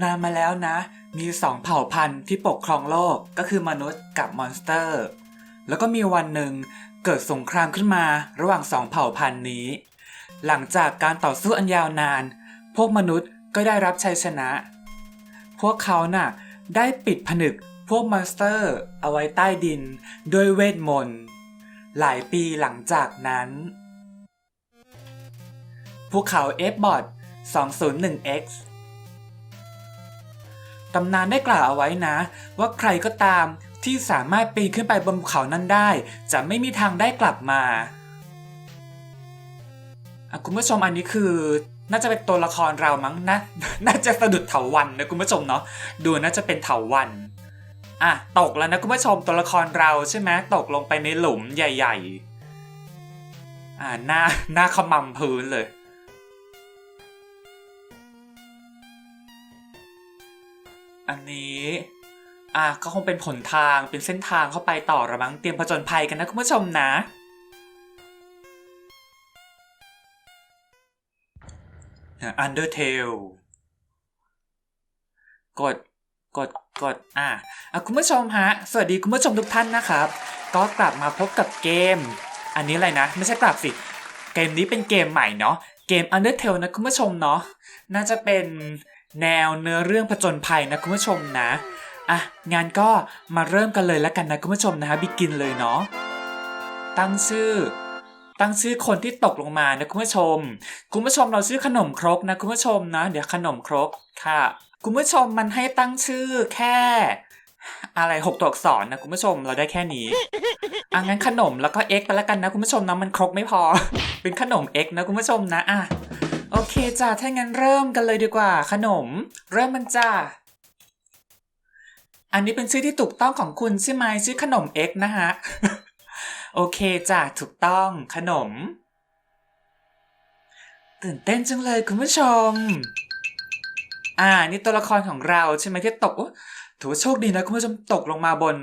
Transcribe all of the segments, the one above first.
นานมาแล้วนะ มีสองเผ่าพันธุ์ที่ปกครองโลกก็คือมนุษย์กับมอนสเตอร์ แล้วก็มีวันหนึ่งเกิดสงครามขึ้นมาระหว่างสองเผ่าพันธุ์นี้ หลังจากการต่อสู้อันยาวนาน พวกมนุษย์ก็ได้รับชัยชนะ พวกเขาน่ะได้ปิดผนึกพวกมอนสเตอร์ เอาไว้ใต้ดินด้วยเวทมนต์ หลายปีหลังจากนั้นภูเขา F-bot 201X ตำนานได้กล่าวเอาไว้นะ ว่าใครก็ตามที่สามารถปีนขึ้นไปบนภูเขานั้นได้ จะไม่มีทางได้กลับมาคุณผู้ชมอันนี้คือ น่าจะเป็นตัวละครเรามั้งนะน่าจะสะดุดเถาวันนะคุณผู้ชมเนาะดูน่าจะเป็นเถาวันอะตกแล้วนะคุณผู้ชมตัวละครเราใช่ไหมตกลงไปในหลุมใหญ่ ๆ อ่าหน้าหน้าขมำพื้นเลย อันนี้อะก็คงเป็นผลทางเป็นเส้นทางเข้าไปต่อระมังเตรียมผจญภัยกันนะคุณผู้ชมนะ Undertale กด กด กด อะอะคุณผู้ชมฮะ สวัสดีคุณผู้ชมทุกท่านนะครับ ก็กลับมาพบกับเกม อันนี้อะไรนะ ไม่ใช่กลับสิ เกมนี้เป็นเกมใหม่เนาะ เกม Undertale นะคุณผู้ชมเนาะ น่าจะเป็น แนวเนื้อเรื่องผจญภัยนะคุณผู้ชมนะอะงานก็มาเริ่มกันเลยแล้วกันนะคุณผู้ชมนะฮะบิกินเลยเนาะตั้งชื่อ ตั้งชื่อคนที่ตกลงมานะคุณผู้ชม คุณผู้ชมเราชื่อขนมครกนะคุณผู้ชมนะ เดี๋ยวขนมครกค่ะ คุณผู้ชมมันให้ตั้งชื่อแค่ อะไรหกตัวอักษรนะคุณผู้ชมเราได้แค่นี้อะงั้นขนมแล้วก็ x ไปแล้วกันนะคุณผู้ชมนะมันครกไม่พอ เป็นขนม x นะคุณผู้ชมนะอะ โอเคจ้ะถ้างั้นเริ่มกันเลยดีกว่า ขนม เริ่มมันจ้า อันนี้เป็นชื่อที่ถูกต้องของคุณใช่ไหมชื่อขนม x นะฮะ โอเคจ้ะถูกต้อง ขนม ตื่นเต้นจังเลยคุณผู้ชม อ่า นี่ตัวละครของเราใช่ไหมที่ตกถือว่าโชคดีนะคุณผู้ชมตกลงมาบน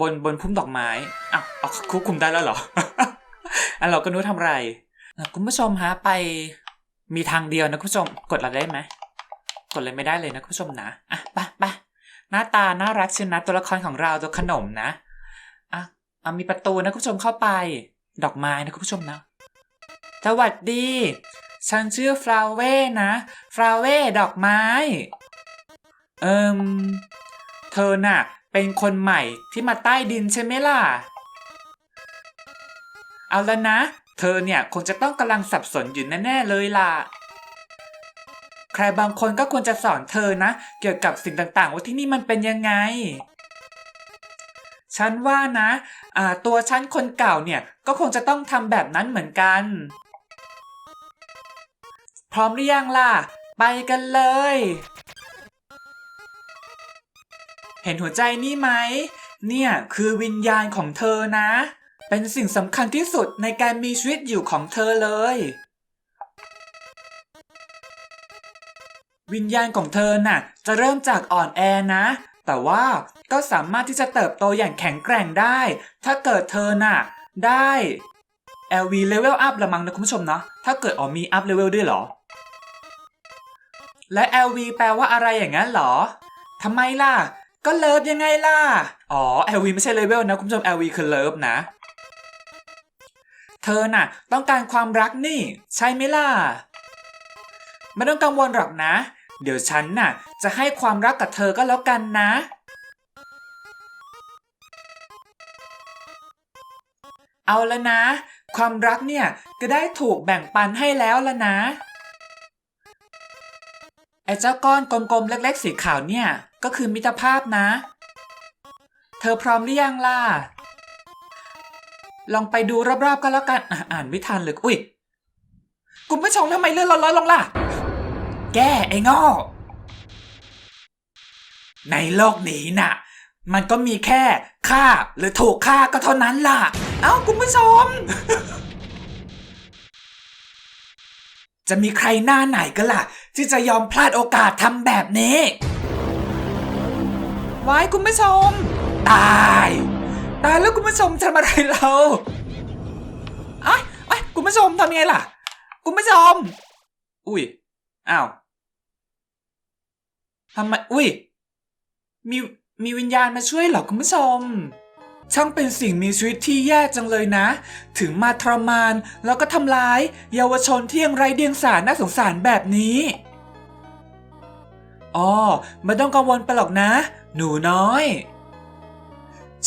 บนบนพุ่มดอกไม้อ้าวเอาควบคุมได้แล้วเหรออะเราก็นู้ทำไร คุณผู้ชมฮะไป มีทางเดียวนะคุณผู้ชม กดอะไรได้ไหมกดเลยไม่ได้เลยนะคุณผู้ชมนะอะไปไปหน้าตาน่ารักเชียวนะตัวละครของเราตัวขนมนะอะอะมีประตูนะคุณผู้ชมเข้าไป ดอกไม้นะคุณผู้ชมนะสวัสดี ฉันชื่อฟลาเว่นะฟลาเว่ดอกไม้ เอิมเธอน่ะ เป็นคนใหม่ที่มาใต้ดินใช่ไหมล่ะ เอาแล้วนะ เธอเนี่ยคงจะต้องกำลังสับสนอยู่แน่ๆเลยล่ะ ใครบางคนก็ควรจะสอนเธอนะ เกี่ยวกับสิ่งต่างๆ ว่าที่นี่มันเป็นยังไง ฉันว่านะอ่าตัวฉันคนเก่าเนี่ยก็คงจะต้องทำแบบนั้นเหมือนกัน พร้อมหรือยังล่ะ ไปกันเลย เห็นหัวใจนี่ไหม เนี่ยคือวิญญาณของเธอนะ เป็นสิ่งสำคัญที่สุดในการมีชีวิตอยู่ของเธอเลย วิญญาณของเธอน่ะ จะเริ่มจากอ่อนแอนะ แต่ว่าก็สามารถที่จะเติบโตอย่างแข็งแกร่งได้ ถ้าเกิดเธอน่ะ ได้ LV level up ละมั้งนะคุณผู้ชมเนาะถ้าเกิดอ๋อมี up level ด้วยเหรอ และ LV แปลว่าอะไรอย่างนั้นเหรอทำไมล่ะ ก็เลิฟยังไงล่ะ อ๋อ LV ไม่ใช่เลเวลนะ คุณผู้ชม LV คือเลิฟนะ เธอน่ะ ต้องการความรักนี่ ใช่ไหมล่ะ ไม่ต้องกังวลหรอกนะ เดี๋ยวฉันน่ะ จะให้ความรักกับเธอก็แล้วกันนะ เอาแล้วนะ ความรักเนี่ยก็ได้ถูกแบ่งปันให้แล้วละนะ ไอ้เจ้าก้อนกลมๆเล็กๆสีขาวเนี่ย ก็คือมิตรภาพนะ เธอพร้อมหรือยังล่ะ ลองไปดูรอบๆก็แล้วกันอ่านไม่ทันเลยอุ้ยคุณผู้ชมทำไมเลื่อนร้อยๆลงล่ะ แกไอ้ง่ในโลกนี้น่ะ มันก็มีแค่ฆ่าหรือถูกฆ่าก็เท่านั้นล่ะ เอ้าคุณผู้ชม จะมีใครหน้าไหนกันล่ะ ที่จะยอมพลาดโอกาสทำแบบนี้ ไว้คุณผู้ชม ตาย ตายแล้วคุณผู้ชมทำอะไรเราไอ้ไอ้ยคุณผู้ชมทำยังไงล่ะ คุณผู้ชม อุ้ย อ้าวทำไม อุ้ย มี มีวิญญาณมาช่วยเหรอคุณผู้ชม ช่างเป็นสิ่งมีชีวิตที่แย่จังเลยนะ ถึงมาทรมาน แล้วก็ทำร้าย เยาวชนที่ยังไร้เดียงสาน่าสงสารแบบนี้อ๋อไม่ต้องกังวลไปหรอกนะ หนูน้อย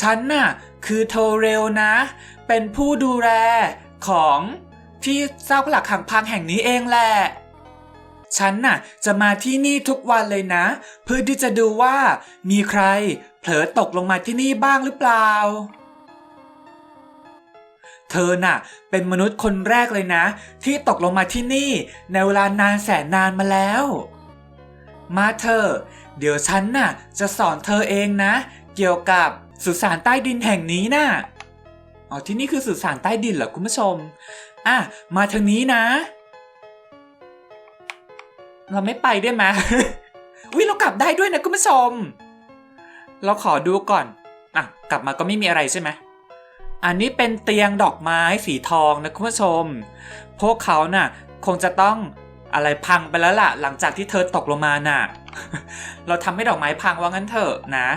ฉันน่ะคือโทเรลนะ เป็นผู้ดูแลของที่เจ้าหลักขังพังแห่งนี้เองแหละ ฉันน่ะจะมาที่นี่ทุกวันเลยนะ เพื่อที่จะดูว่ามีใครเผลอตกลงมาที่นี่บ้างหรือเปล่า เธอน่ะ เป็นมนุษย์คนแรกเลยนะ ที่ตกลงมาที่นี่ ในเวลานานแสนนานมาแล้ว มาเธอ เดี๋ยวฉันน่ะ จะสอนเธอเองนะ เกี่ยวกับ สุสานใต้ดินแห่งนี้น่ะอ๋อที่นี่คือสุสานใต้ดินเหรอคุณผู้ชม อะ มาทางนี้นะ เราไม่ไปได้ไหมอุ้ยเรากลับได้ด้วยนะคุณผู้ชม เราขอดูก่อน อะ กลับมาก็ไม่มีอะไรใช่ไหมอันนี้เป็นเตียงดอกไม้สีทองนะคุณผู้ชม พวกเขาน่ะ คงจะต้องอะไรพังไปแล้วล่ะ หลังจากที่เธอตกลงมาน่ะ เราทำให้ดอกไม้พังว่างั้นเถอะนะ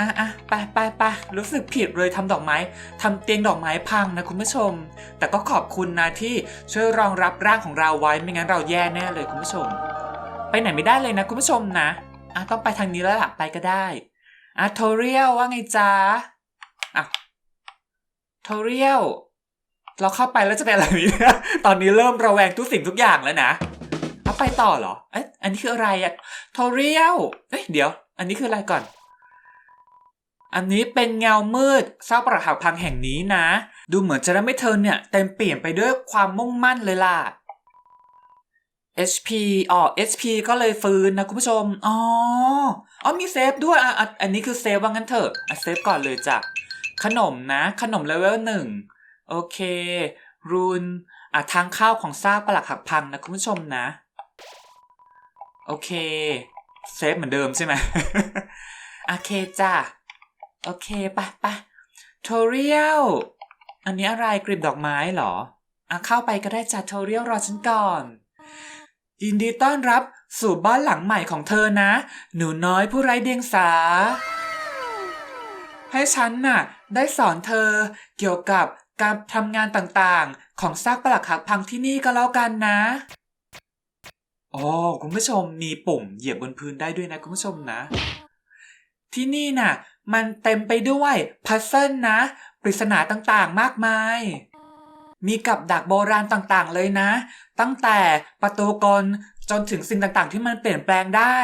อะอะไปไปไปรู้สึกผิดเลยทำดอกไม้ทำเตียงดอกไม้พังนะคุณผู้ชม แต่ก็ขอบคุณนะที่ช่วยรองรับร่างของเราไว้ไม่งั้นเราแย่แน่เลยคุณผู้ชม ไปไหนไม่ได้เลยนะคุณผู้ชมนะอะต้องไปทางนี้แล้วล่ะไปก็ได้อะโทเรียลว่าไงจ๊ะอะโทเรียลเราเข้าไปแล้วจะเป็นอะไรนี่ตอนนี้เริ่มระแวงทุกสิ่งทุกอย่างแล้วนะเอาไปต่อเหรอเอ๊ะอันนี้คืออะไรอะโทเรียลเอ๊ะเดี๋ยว อันนี้คืออะไรก่อน อันนี้เป็นเงามืดเศร้าประหักพังแห่งนี้นะ ดูเหมือนจะทำให้เธอเนี่ยเต็มเปลี่ยนไปด้วยความมุ่งมั่นเลยล่ะ HP อ๋อ HP ก็เลยฟื้นนะคุณผู้ชม อ๋อ อ๋อมีเซฟด้วย อะ อันนี้คือเซฟว่างั้นเถอะอะเซฟก่อนเลยจ้ะ ขนมนะ ขนมเลเวลหนึ่ง โอเค รูน อะ ทางเข้าของซากปลักหักพังนะคุณผู้ชมนะ โอเค เซฟเหมือนเดิมใช่ไหม โอเคจ้ะ โอเคปไปโทเรียลอันนี้อะไรกลีบดอกไม้เหรออะเข้าไปก็ได้จ้ะโทเรียลรอฉันก่อน ยินดีต้อนรับสู่บ้านหลังใหม่ของเธอนะ หนูน้อยผู้ไร้เดียงสา ให้ฉันน่ะ ได้สอนเธอเกี่ยวกับการทำงานต่างๆ ของซากปลักหักพังที่นี่ก็แล้วกันนะโอ้คุณผู้ชมมีปุ่มเหยียบบนพื้นได้ด้วยนะคุณผู้ชมนะ ที่นี่น่ะ มันเต็มไปด้วยพัซเซิลนะ ปริศนาต่างๆมากมาย มีกับดักโบราณต่างๆเลยนะ ตั้งแต่ประตูกลจนถึงสิ่งต่างๆ ที่มันเปลี่ยนแปลงได้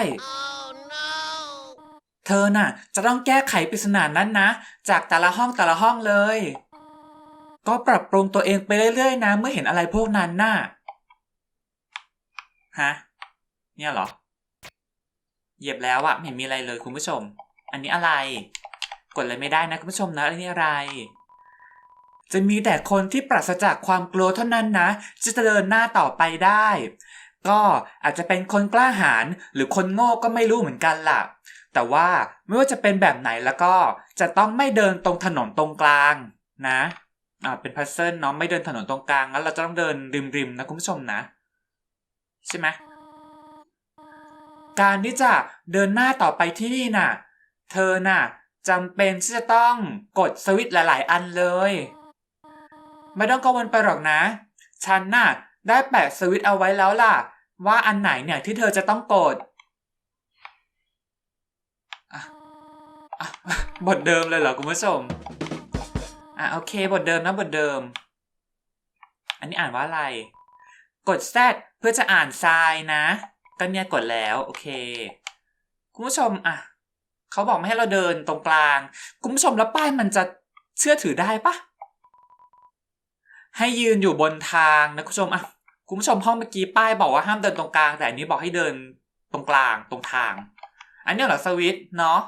เธอน่ะ จะต้องแก้ไขปริศนานั้นนะ จากแต่ละห้องแต่ละห้องเลย ก็ปรับปรุงตัวเองไปเรื่อยๆ นะ เมื่อเห็นอะไรพวกนั้นน่ะฮะเนี่ยเหรอ เหยียบแล้วอะไม่เห็นมีอะไรเลยคุณผู้ชม อันนี้อะไร กดเลยไม่ได้นะคุณผู้ชมนะอันนี้อะไร จะมีแต่คนที่ปราศจากความกลัวเท่านั้นนะจะเดินหน้าต่อไปได้ ก็อาจจะเป็นคนกล้าหาญหรือคนโง่ก็ไม่รู้เหมือนกันล่ะ แต่ว่าไม่ว่าจะเป็นแบบไหนแล้วก็จะต้องไม่เดินตรงถนนตรงกลางนะอ่าเป็นพัซเซิลเนาะไม่เดินถนนตรงกลางงั้นเราจะต้องเดินริมๆนะคุณผู้ชมนะ ใช่ไหมการที่จะเดินหน้าต่อไปที่นี่น่ะ เธอน่ะจำเป็นที่จะต้องกดสวิตช์หลาย ๆ อันเลย ไม่ต้องกังวลไปหรอกนะ ฉันน่ะได้แปะสวิตช์เอาไว้แล้วล่ะ ว่าอันไหนเนี่ยที่เธอจะต้องกดอะอะบทเดิมเลยเหรอคุณผู้ชม อะโอเคบทเดิมนะบทเดิม อันนี้อ่านว่าอะไร กด Z เพื่อจะอ่านทรายนะ ก็เนี่ยกดแล้ว โอเค คุณผู้ชมอะ เขาบอกไม่ให้เราเดินตรงกลาง คุณผู้ชมแล้วป้ายมันจะเชื่อถือได้ปะให้ยืนอยู่บนทางนะคุณผู้ชมอะคุณผู้ชมห้องเมื่อกี้ป้ายบอกว่าห้ามเดินตรงกลาง แต่อันนี้บอกให้เดินตรงกลางตรงทาง อันนี้เหรอสวิต์เนาะ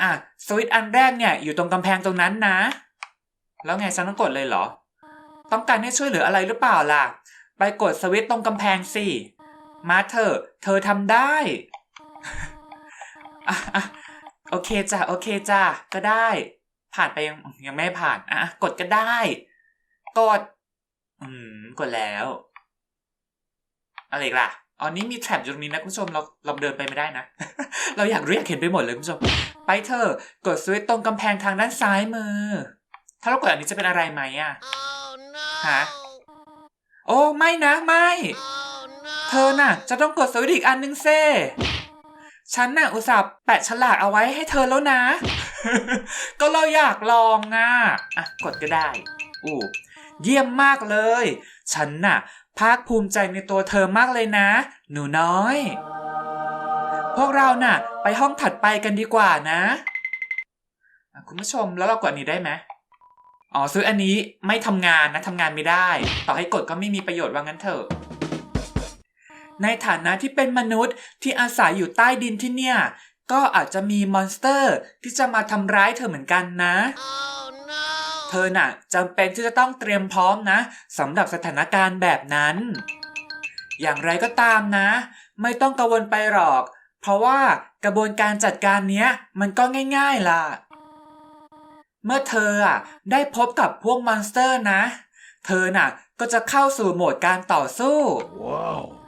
อะสวิต์อันแรกเนี่ยอยู่ตรงกำแพงตรงนั้นนะ แล้วไงฉันต้องกดเลยเหรอ ต้องการให้ช่วยเหลืออะไรหรือเปล่าล่ะ ไปกดสวิต์ตรงกำแพงสิ มาเถอะ เธอทำได้ อะอะโอเคจ้ะโอเคจ้ะก็ได้ ผ่านไปยังยังไม่ผ่านอะกดก็ได้ กด อืมกดแล้วอะไรอีกล่ะอ๋อนี่มีแท็บอยู่ตรงนี้นะคุณผู้ชมเราเราเดินไปไม่ได้นะ เราอยากรู้อยากเห็นไปหมดเลยคุณผู้ชม ไปเถอะกดสวิตช์ตรงกำแพงทางด้านซ้ายมือ ถ้าเรากดอันนี้จะเป็นอะไรไหมอะ Oh no! ฮะโอ้ไม่นะไม่ Oh no! เธอน่ะ จะต้องกดสวิตช์อีกอันนึงเซ่ ฉันน่ะอุตส่าห์แปะฉลากเอาไว้ให้เธอแล้วนะ ก็เราอยากลองอะอะกดก็ได้อู้เยี่ยมมากเลย ฉันน่ะ ภาคภูมิใจในตัวเธอมากเลยนะ หนูน้อย พวกเราน่ะ ไปห้องถัดไปกันดีกว่านะอะคุณผู้ชมแล้วเรากดอันนี้ได้ไหมอ๋อซื้ออันนี้ไม่ทำงานนะทำงานไม่ได้ ต่อให้กดก็ไม่มีประโยชน์ว่างั้นเถอะ ในฐานะที่เป็นมนุษย์ที่อาศัยอยู่ใต้ดินที่เนี่ย ก็อาจจะมีมอนสเตอร์ที่จะมาทำร้ายเธอเหมือนกันนะ Oh no! เธอน่ะจำเป็นที่จะต้องเตรียมพร้อมนะสำหรับสถานการณ์แบบนั้น อย่างไรก็ตามนะ ไม่ต้องกังวลไปหรอก เพราะว่ากระบวนการจัดการเนี้ยมันก็ง่ายๆล่ะ เมื่อเธออะได้พบกับพวกมอนสเตอร์นะ เธอน่ะก็จะเข้าสู่โหมดการต่อสู้ Wow.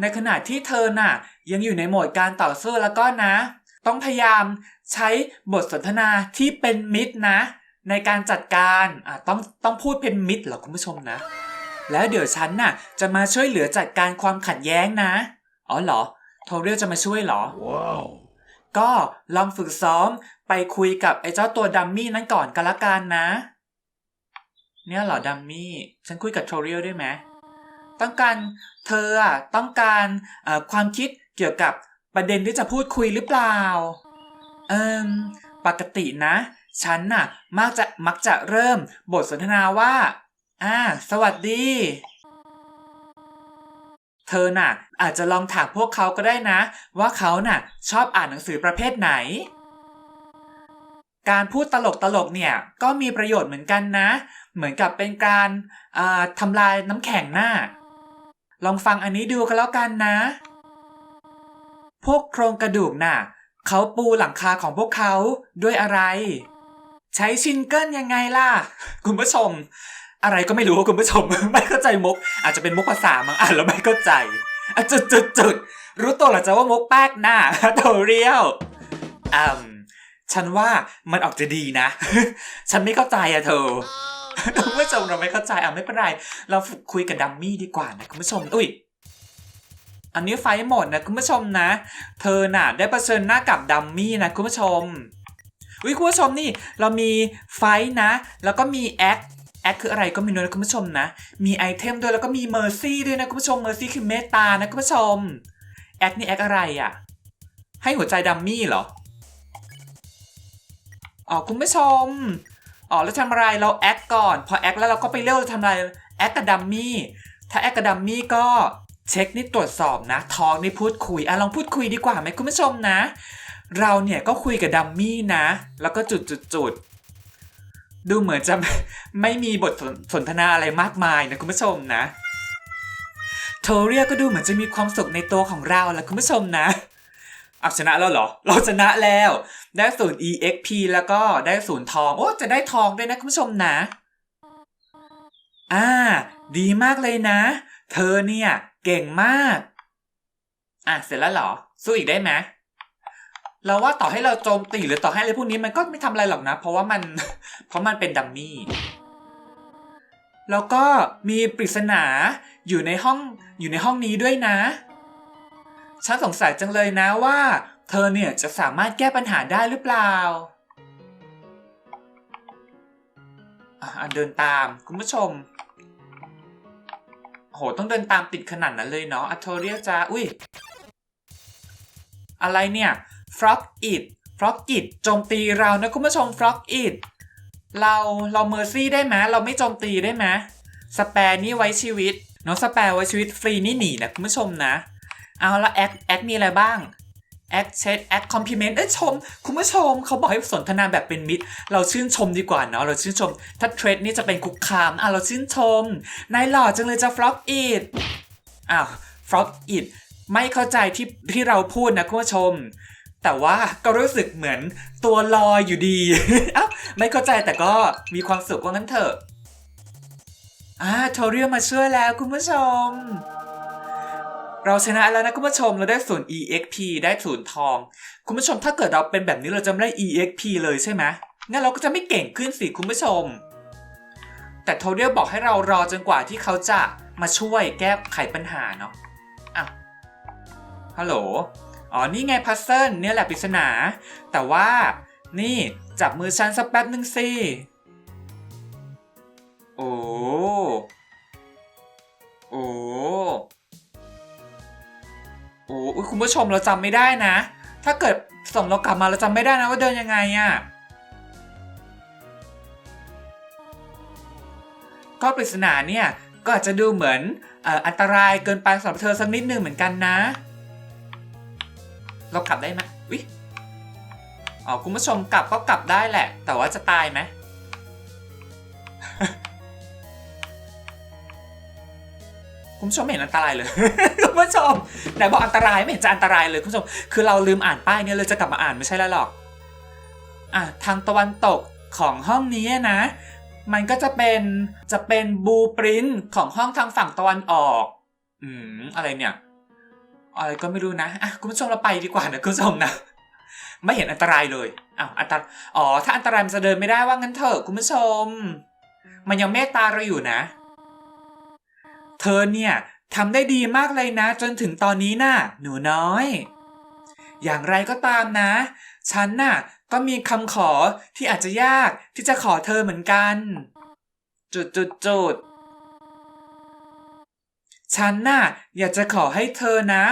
ในขณะที่เธอน่ะ ยังอยู่ในโหมดการต่อสู้แล้วก็นะ ต้องพยายามใช้บทสนทนาที่เป็นมิตรนะ ในการจัดการอะต้องต้องพูดเป็นมิตรเหรอคุณผู้ชมนะ แล้วเดี๋ยวฉันน่ะ จะมาช่วยเหลือจัดการความขัดแย้งนะ อ๋อเหรอ โทเรียลจะมาช่วยเหรอ Wow. ก็ลองฝึกซ้อมไปคุยกับไอ้เจ้าตัวดัมมี่นั้นก่อนกันละกันนะ เนี่ยเหรอดัมมี่ ฉันคุยกับโทเรียลได้ไหม ต้องการเธออะต้องการเอ่อความคิดเกี่ยวกับประเด็นที่จะพูดคุยหรือเปล่า เอิมปกตินะ ฉันน่ะ มักจะมักจะเริ่มบทสนทนาว่า อ่า สวัสดี เธอน่ะ อาจจะลองถามพวกเขาก็ได้นะ ว่าเขาน่ะ ชอบอ่านหนังสือประเภทไหน การพูดตลกตลกๆเนี่ย ก็มีประโยชน์เหมือนกันนะ เหมือนกับเป็นการอ่าทำลายน้ำแข็งหน้า ลองฟังอันนี้ดูกันแล้วกันนะ พวกโครงกระดูกน่ะ เขาปูหลังคาของพวกเขาด้วยอะไร ใช้ชินเกิลยังไงล่ะ คุณผู้ชม อะไรก็ไม่รู้คุณผู้ชม ไม่เข้าใจมุก อาจจะเป็นมุกภาษามั้งอ่านแล้วไม่เข้าใจจุดจุดจุดรู้ตัวหรอจะว่ามุกแป๊กหน้าโตเรียวอืมฉันว่ามันออกจะดีนะ ฉันไม่เข้าใจอะเธอ คุณผู้ชมเราไม่เข้าใจอะไม่เป็นไร เราฝึกคุยกับดัมมี่ดีกว่านะคุณผู้ชม อุ้ยอันนี้ไฟหมดนะคุณผู้ชมนะ เธอน่ะได้เผชิญหน้ากับดัมมี่นะคุณผู้ชมอุ้ยคุณผู้ชมนี่เรามีไฟนะ แล้วก็มีแอคแอคคืออะไรก็ม่รู้นะคุณผู้ชมนะ มีไอเทมด้วยแล้วก็มีเมอร์ซี่ด้วยนะคุณผู้ชมเมอร์ซี่คือเมตตานะคุณผู้ชมแอคนี่แอคอะไรอะ ให้หัวใจดัมมี่เหรออ๋อคุณผู้ชม อ๋อแล้วทำอะไรเราแอคก่อน พอแอคแล้วเราก็ไปเลือกเราทำอะไรแอคกับดัมมี่ถ้าแอคกับดัมมี่ก็เช็คนี่ตรวจสอบนะทองนี่พูดคุยอะลองพูดคุยดีกว่าไหมคุณผู้ชมนะ เราเนี่ยก็คุยกับดัมมี่นะ แล้วก็จุดจุดจุดดูเหมือนจะไม่มีบทสนสนทนาอะไรมากมายนะคุณผู้ชมนะโทเรียก็ดูเหมือนจะมีความสุขในตัวของเราแล้วคุณผู้ชมนะ เอาชนะแล้วเหรอ เราชนะแล้ว ได้ศูนย์ exp แล้วก็ได้ศูนย์ทอง โอ้ จะได้ทองด้วยนะคุณผู้ชมนะ อ่า ดีมากเลยนะ เธอเนี่ย เก่งมาก อะ เสร็จแล้วเหรอ สู้อีกได้ไหมเราว่าต่อให้เราโจมตีหรือต่อให้อะไรพวกนี้มันก็ไม่ทำอะไรหรอกนะ เพราะว่ามัน เพราะมันเป็นดัมมี่ แล้วก็มีปริศนาอยู่ในห้องอยู่ในห้องนี้ด้วยนะ ฉันสงสัยจังเลยนะว่า เธอเนี่ยจะสามารถแก้ปัญหาได้หรือเปล่าอะเดินตามคุณผู้ชม โหต้องเดินตามติดขนาดนั้นเลยเนาะอัโทเรียจะอุ้ย อะไรเนี่ย frog it frog it โจมตีเรานะคุณผู้ชม frog it เราเราเมอร์ซี่ได้ไหมเราไม่โจมตีได้ไหมสแปรนี่ไว้ชีวิต เนาะสแปรไว้ชีวิตฟรีนี่หนีนะคุณผู้ชมนะ เอาละแอคแอคมีอะไรบ้างแอคเช็ดแอคคอมพ l เมนต์เอ้ยชม คุณผู้ชมเขาบอกให้สนทนาแบบเป็นมิตร เราชื่นชมดีกว่าเนาะเราชื่นชม ถ้าเทรดนี่จะเป็นคุกคามอะเราชื่นชม นายหล่อจังเลยจะฟล็อกอีดอ้าวฟล็อกอีดไม่เข้าใจที่ที่เราพูดนะคุณผู้ชม แต่ว่าก็รู้สึกเหมือนตัวลอยอยู่ดีอ้าวไม่เข้าใจแต่ก็มีความสุขว่างั้นเถอะอ่าโทเรียมาช่วยแล้วคุณผู้ชม เราชนะแล้วนะคุณผู้ชมเราได้ศูนย์ exp ได้ศูนย์ทอง คุณผู้ชมถ้าเกิดเราเป็นแบบนี้เราจะไม่ได้ exp เลยใช่ไหมงั้นเราก็จะไม่เก่งขึ้นสิคุณผู้ชม แต่โทเรียบอกให้เรารอจนกว่าที่เขาจะมาช่วยแก้ไขปัญหาเนาะอ้าวฮัลโหลอ๋อนี่ไงพัซเซิลเนี่ยแหละปริศนา แต่ว่า นี่จับมือฉันสักแป๊บหนึ่งสิโอ้โอ้ โอ้ยคุณผู้ชมเราจำไม่ได้นะ ถ้าเกิดส่งเรากลับมาเราจำไม่ได้นะว่าเดินยังไงอะ่ะก็ปริศนาเนี่ยก็อาจจะดูเหมือนอ่ออันตรายเกินไปสำหรับเธอสักนิดนึงเหมือนกันนะ เรากลับได้ไหมวิอ๋อคุณผู้ชมกลับก็กลับได้แหละ แต่ว่าจะตายไหม คุณผู้ชมไม่เห็นอันตรายเลย คุณผู้ชมไหนบอกอันตรายไม่เห็นจะอันตรายเลยคุณผู้ชม คือเราลืมอ่านป้ายเนี่ยเลยจะกลับมาอ่านไม่ใช่แล้วหรอก อะทางตะวันตกของห้องนี้นะ มันก็จะเป็นจะเป็นบูปรินของห้องทางฝั่งตะวันออก อืมอะไรเนี่ย อะไรก็ไม่รู้นะอะคุณผู้ชมเราไปดีกว่านะคุณผู้ชมนะไม่เห็นอันตรายเลยอ้าวอันตรอ๋อถ้าอันตรายมันจะเดินไม่ได้ว่างั้นเถอะคุณผู้ชม มันยังเมตตาเราอยู่นะ เธอเนี่ยทำได้ดีมากเลยนะ จนถึงตอนนี้น่ะ หนูน้อย อย่างไรก็ตามนะ ฉันน่ะ ก็มีคำขอที่อาจจะยากที่จะขอเธอเหมือนกัน จุดจุดจุดฉันน่ะ อยากจะขอให้เธอนะ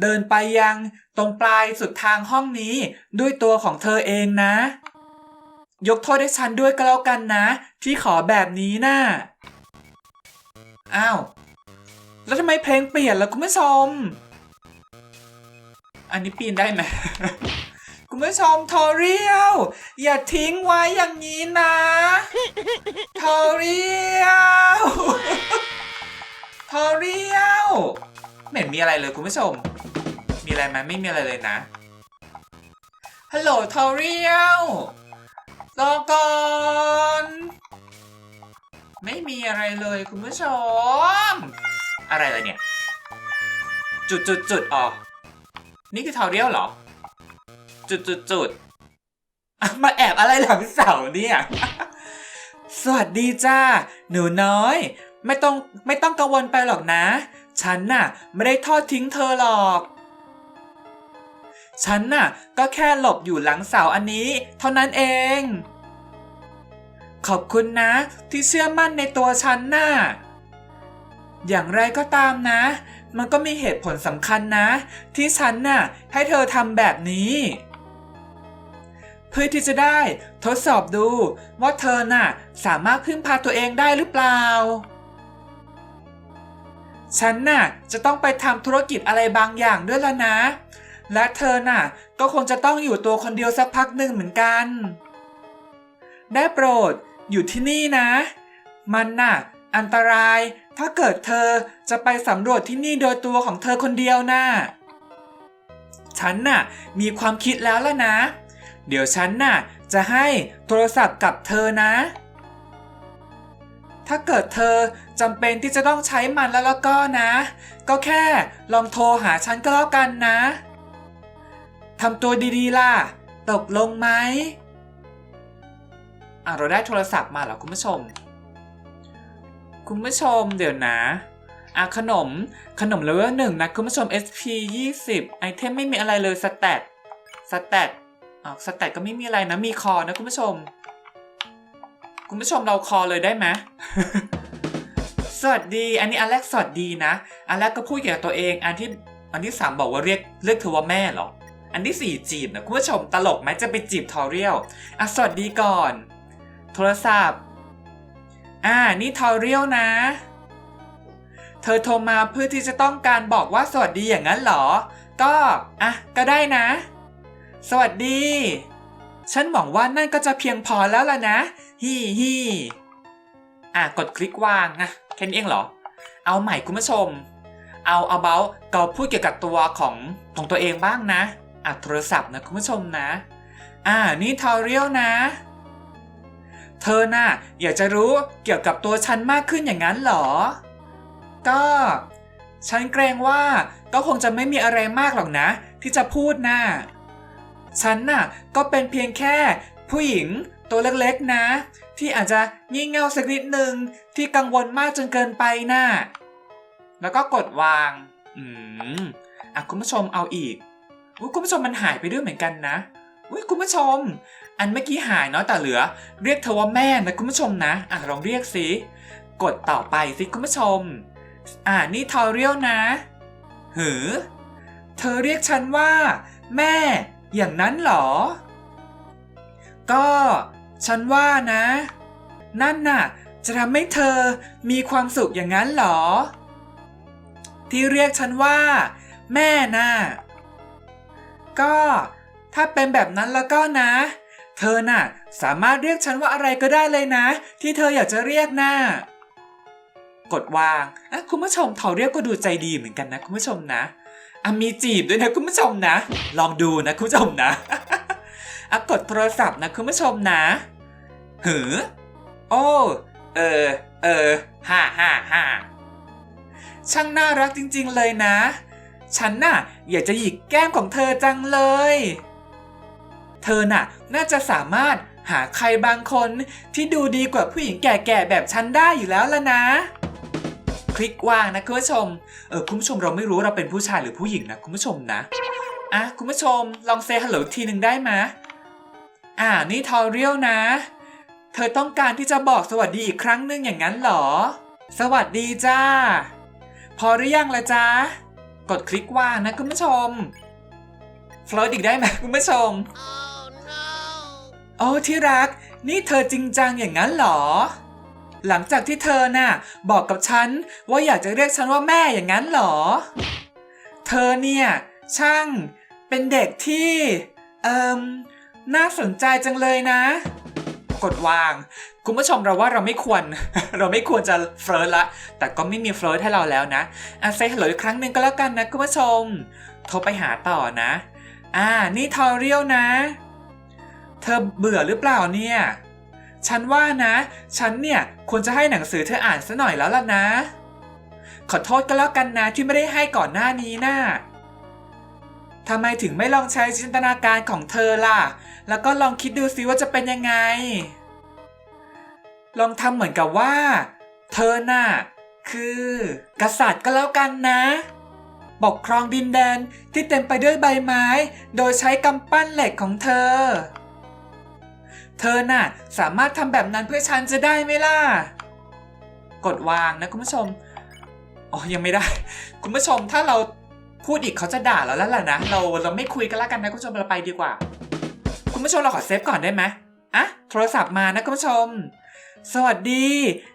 เดินไปยังตรงปลายสุดทางห้องนี้ด้วยตัวของเธอเองนะ ยกโทษให้ฉันด้วยก็แล้วกันนะ ที่ขอแบบนี้น่ะอ้าว แล้วทำไมเพลงเปลี่ยนล่ะคุณผู้ชม อันนี้ปีนได้ไหม คุณผู้ชมทอเรียลอย่าทิ้งไว้อย่างนี้นะทอเรียลทอเรียลไม่เห็นมีอะไรเลยคุณผู้ชม มีอะไรไหมไม่มีอะไรเลยนะฮัลโหลทอเรียลรอก่อนไม่มีอะไรเลยคุณผู้ชม อะไรเลยเนี่ย จุดจุดจุดอ๋อ นี่คือทอเรียลเหรอ จุดจุดจุดมาแอบอะไรหลังเสาเนี่ย สวัสดีจ้า หนูน้อย ไม่ต้องไม่ต้องกังวลไปหรอกนะ ฉันน่ะ ไม่ได้ทอดทิ้งเธอหรอก ฉันน่ะ ก็แค่หลบอยู่หลังเสาอันนี้ เท่านั้นเอง ขอบคุณนะ ที่เชื่อมั่นในตัวฉันน่ะ อย่างไรก็ตามนะ มันก็มีเหตุผลสำคัญนะ ที่ฉันน่ะให้เธอทำแบบนี้ เพื่อที่จะได้ทดสอบดูว่าเธอน่ะสามารถพึ่งพาตัวเองได้หรือเปล่า ฉันน่ะจะต้องไปทำธุรกิจอะไรบางอย่างด้วยละนะ และเธอน่ะก็คงจะต้องอยู่ตัวคนเดียวสักพักหนึ่งเหมือนกัน ได้โปรดอยู่ที่นี่นะ มันน่ะ อันตราย ถ้าเกิดเธอจะไปสำรวจที่นี่โดยตัวของเธอคนเดียวน่ะ ฉันน่ะ มีความคิดแล้วล่ะนะ เดี๋ยวฉันน่ะ จะให้โทรศัพท์กับเธอนะ ถ้าเกิดเธอจำเป็นที่จะต้องใช้มันแล้วแล้วก็นะ ก็แค่ลองโทรหาฉันก็แล้วกันนะทำตัวดีๆล่ะ ตกลงไหมอะเราได้โทรศัพท์มาแล้วคุณผู้ชม คุณผู้ชมเดี๋ยวนะอะขนมขนมเลเวลหนึ่งนะคุณผู้ชม SP 20 ไอเทมไม่มีอะไรเลยสแตทสแตทอ๋อสแตทก็ไม่มีอะไรนะ มีคอนะคุณผู้ชม คุณผู้ชมเราคอเลยได้ไหมสวัสดี อันนี้อันแรกสวัสดีนะ อันแรกก็พูดเกี่ยวกับตัวเอง อันที่อันที่สามบอกว่าเรียกเรียกเธอว่าแม่หรอ อันที่สี่จีบนะคุณผู้ชมตลกไหมจะไปจีบทอเรียลอะสวัสดีก่อน โทรศัพท์ อ่า นี่ทอเรียลนะ เธอโทรมาเพื่อที่จะต้องการบอกว่าสวัสดีอย่างนั้นเหรอ ก็ อะ ก็ได้นะ สวัสดี ฉันหวังว่านั่นก็จะเพียงพอแล้วล่ะนะ ฮีฮีอะ กดคลิกวางนะแค่นี้เองเหรอ เอาใหม่คุณผู้ชม เอา about ก็พูดเกี่ยวกับตัวของของตัวเองบ้างนะอะโทรศัพท์นะคุณผู้ชมนะ อ่า นี่ทอเรียลนะ เธอน่ะอยากจะรู้เกี่ยวกับตัวฉันมากขึ้นอย่างนั้นเหรอ ก็ ฉันเกรงว่าก็คงจะไม่มีอะไรมากหรอกนะ ที่จะพูดนะฉันน่ะก็เป็นเพียงแค่ผู้หญิงตัวเล็กๆนะ ที่อาจจะงี่เง่าสักนิดหนึ่งที่กังวลมากจนเกินไปน่ะแล้วก็กดวาง อืมอะคุณผู้ชมเอาอีกอุ๊ยคุณผู้ชมมันหายไปด้วยเหมือนกันนะอุ้ยคุณผู้ชม อันเมื่อกี้หายเนาะแต่เหลือ เรียกเธอว่าแม่นะคุณผู้ชมนะ อะลองเรียกสิกดต่อไปสิคุณผู้ชม อ่านี่ทอเรียลนะ หือ เธอเรียกฉันว่า แม่ อย่างนั้นเหรอ ก็ ฉันว่านะ นั่นน่ะ จะทำให้เธอมีความสุขอย่างนั้นเหรอ ที่เรียกฉันว่า แม่น่ะก็ ถ้าเป็นแบบนั้นแล้วก็นะ เธอน่ะ สามารถเรียกฉันว่าอะไรก็ได้เลยนะ ที่เธออยากจะเรียกน่ะกดวางอะคุณผู้ชมเขาเรียกก็ดูใจดีเหมือนกันนะคุณผู้ชมนะอะมีจีบด้วยนะคุณผู้ชมนะ ลองดูนะคุณผู้ชมนะอะกดโทรศัพท์นะคุณผู้ชมนะ หือ โอ้ เออ เออฮ่าฮ่าฮ่าช่างน่ารักจริง ๆ เลยนะ ฉันน่ะ อยากจะหยิกแก้มของเธอจังเลย เธอน่ะ น่าจะสามารถหาใครบางคนที่ดูดีกว่าผู้หญิงแก่ๆแบบฉันได้อยู่แล้วล่ะนะ คลิกว่างนะคุณผู้ชม เออคุณผู้ชมเราไม่รู้เราเป็นผู้ชายหรือผู้หญิงนะคุณผู้ชมนะ อะคุณผู้ชมลองเซฮัลโหลทีหนึ่งได้ไหมอ่านี่ทอเรียลนะ เธอต้องการที่จะบอกสวัสดีอีกครั้งหนึ่งอย่างนั้นหรอ สวัสดีจ้า พอหรือยังละจ๊ะกดคลิกว่างนะคุณผู้ชมฟลอตอีกได้ไหมคุณผู้ชม Oh! โอ้ที่รัก นี่เธอจริงจังอย่างนั้นเหรอ หลังจากที่เธอน่ะ บอกกับฉันว่าอยากจะเรียกฉันว่าแม่อย่างนั้นเหรอ เธอเนี่ย ช่าง เป็นเด็กที่ เอิมน่าสนใจจังเลยนะ กดวาง คุณผู้ชมเราว่าเราไม่ควร เราไม่ควรจะเฟิร์ละ แต่ก็ไม่มีเฟิร์ให้เราแล้วนะอะเซฮัลโหลอีกครั้งหนึ่งก็แล้วกันนะคุณผู้ชม โทรไปหาต่อนะ อ่า นี่ทอเรียลนะ เธอเบื่อหรือเปล่าเนี่ย ฉันว่านะ ฉันเนี่ยควรจะให้หนังสือเธออ่านซะหน่อยแล้วล่ะนะ ขอโทษก็แล้วกันนะที่ไม่ได้ให้ก่อนหน้านี้นะ่ะทำไมถึงไม่ลองใช้จินตนาการของเธอล่ะ แล้วก็ลองคิดดูซิว่าจะเป็นยังไง ลองทำเหมือนกับว่า เธอน่ะ คือ กษัตริย์ก็แล้วกันนะปกครองดินแดนที่เต็มไปด้วยใบไม้ โดยใช้กำปั้นเหล็กของเธอ เธอน่ะสามารถทำแบบนั้นเพื่อฉันจะได้ไหมล่ะ กดวางนะคุณผู้ชมอ๋อยังไม่ได้ คุณผู้ชมถ้าเราพูดอีกเขาจะด่าเราแล้วล่ะนะ เราเราไม่คุยกันแล้วกันนะคุณผู้ชมเราไปดีกว่า คุณผู้ชมเราขอเซฟก่อนได้ไหมอะโทรศัพท์มานะคุณผู้ชม สวัสดี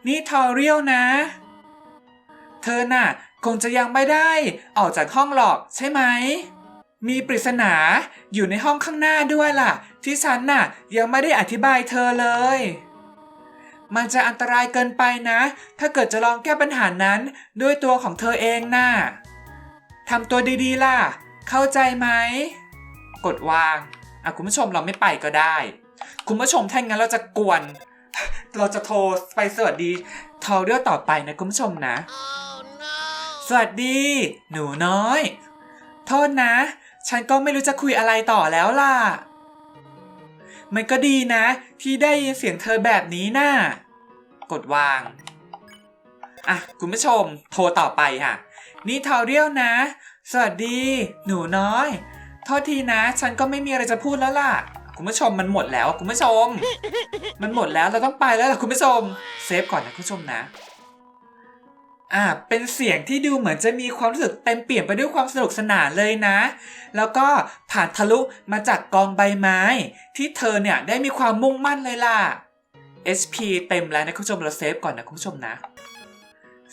นี่ทอเรียลนะ เธอน่ะ คงจะยังไม่ได้ ออกจากห้องหรอกใช่ไหมมีปริศนาอยู่ในห้องข้างหน้าด้วยล่ะ ที่ฉันน่ะยังไม่ได้อธิบายเธอเลย มันจะอันตรายเกินไปนะ ถ้าเกิดจะลองแก้ปัญหานั้นด้วยตัวของเธอเองน่ะทำตัวดีๆล่ะ เข้าใจไหม กดวาง อะคุณผู้ชมเราไม่ไปก็ได้ คุณผู้ชมถ้างั้นเราจะกวน เราจะโทรไปสวัสดีทอเรียลต่อไปนะคุณผู้ชมนะ Oh no! สวัสดี หนูน้อย โทษนะ ฉันก็ไม่รู้จะคุยอะไรต่อแล้วล่ะ มันก็ดีนะ ที่ได้ยินเสียงเธอแบบนี้น่ะ กดวาง อะ คุณผู้ชม โทรต่อไปค่ะ นี่ทอเรียลนะ สวัสดี หนูน้อย โทษทีนะ ฉันก็ไม่มีอะไรจะพูดแล้วล่ะ คุณผู้ชมมันหมดแล้วคุณผู้ชม มันหมดแล้วเราต้องไปแล้วล่ะคุณผู้ชม เซฟก่อนนะคุณผู้ชมนะ อ่า เป็นเสียงที่ดูเหมือนจะมีความรู้สึกเต็มเปี่ยมไปด้วยความสนุกสนานเลยนะ แล้วก็ผ่านทะลุมาจากกองใบไม้ ที่เธอเนี่ยได้มีความมุ่งมั่นเลยล่ะ HP เต็มแล้วนะคุณผู้ชมเราเซฟก่อนนะคุณผู้ชมนะ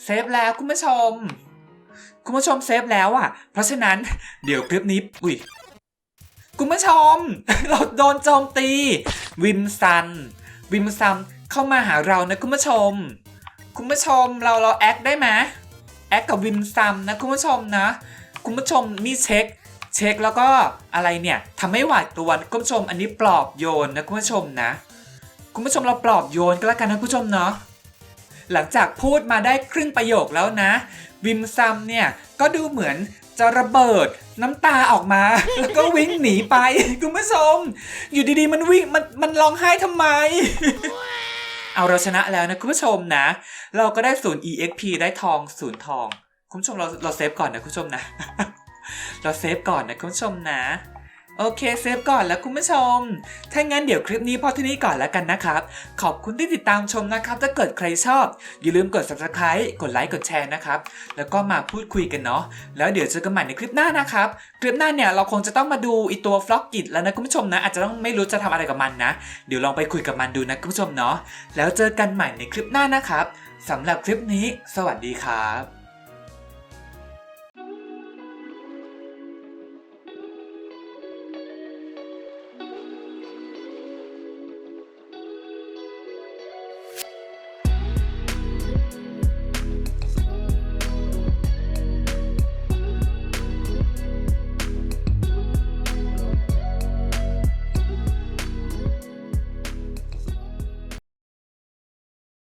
เซฟแล้วคุณผู้ชม คุณผู้ชมเซฟแล้วอะ เพราะฉะนั้นเดี๋ยวคลิปนี้ อุ้ย คุณผู้ชม เราโดนโจมตี วิมซัน วิมซัมเข้ามาหาเรานะคุณผู้ชม คุณผู้ชมเราเราแอคได้ไหมแอคกับวิมซัมนะคุณผู้ชมนะ คุณผู้ชมนี่เช็ค เช็คแล้วก็อะไรเนี่ยทำให้หวาดกลัวคุณผู้ชมอันนี้ปลอบโยนนะคุณผู้ชมนะ คุณผู้ชมเราปลอบโยนก็แล้วกันนะคุณผู้ชมเนาะหลังจากพูดมาได้ครึ่งประโยคแล้วนะ วิมซัมเนี่ยก็ดูเหมือนจะระเบิดน้ำตาออกมา แล้วก็วิ่งหนีไป คุณผู้ชม อยู่ดีๆมันวิ่งมันมันร้องไห้ทำไม เอาเราชนะแล้วนะคุณผู้ชมนะ เราก็ได้ศูนย์ exp ได้ทองศูนย์ทอง คุณผู้ชมเราเราเซฟก่อนนะคุณผู้ชมนะ เราเซฟก่อนนะคุณผู้ชมนะ โอเคเซฟก่อนแล้วคุณผู้ชม ถ้างั้นเดี๋ยวคลิปนี้พอที่นี้ก่อนแล้วกันนะครับ ขอบคุณที่ติดตามชมนะครับ ถ้าเกิดใครชอบ อย่าลืมกด subscribe กดไลค์กดแชร์นะครับ แล้วก็มาพูดคุยกันเนาะ แล้วเดี๋ยวเจอกันใหม่ในคลิปหน้านะครับ คลิปหน้าเนี่ยเราคงจะต้องมาดูอีตัวฟล็อกกิ t แล้วนะคุณผู้ชมนะ อาจจะต้องไม่รู้จะทำอะไรกับมันนะ เดี๋ยวลองไปคุยกับมันดูนะคุณผู้ชมเนาะ แล้วเจอกันใหม่ในคลิปหน้านะครับสำหรับคลิปนี้ สวัสดีครับ